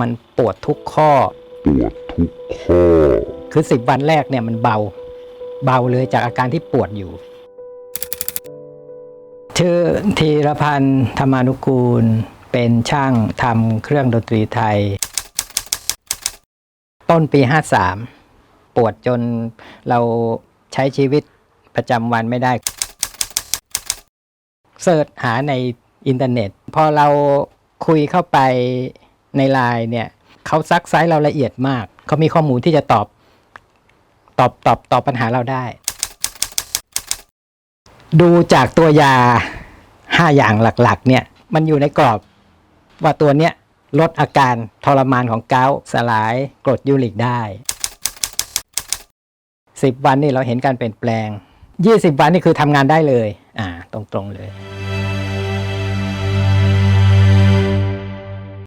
มันปวดทุกข้อ ปวดทุกข้อ คือ10วันแรกเนี่ยมันเบา เบาเลยจากอาการที่ปวดอยู่ ชื่อธีรพันธ์ธรรมานุกูล เป็นช่างทำเครื่องดนตรีไทย ต้นปี 53 ปวดจนเราใช้ชีวิตประจำวันไม่ได้เสิร์ชหาในอินเทอร์เน็ต พอเราคุยเข้าไป ในไลน์เนี่ยเขาซักไซส์เราละเอียดมากเขามีข้อมูลที่จะตอบตอบตอบตอบปัญหาเราได้ ดูจากตัวยาห้าอย่างหลักๆ เนี่ย มันอยู่ในกรอบว่าตัวเนี้ยลดอาการทรมานของเกาสลายกรดยูริกได้สิบวันนี่เราเห็นการเปลี่ยนแปลงยี่สิบวันนี่คือทำงานได้เลย อ่า ตรงๆเลย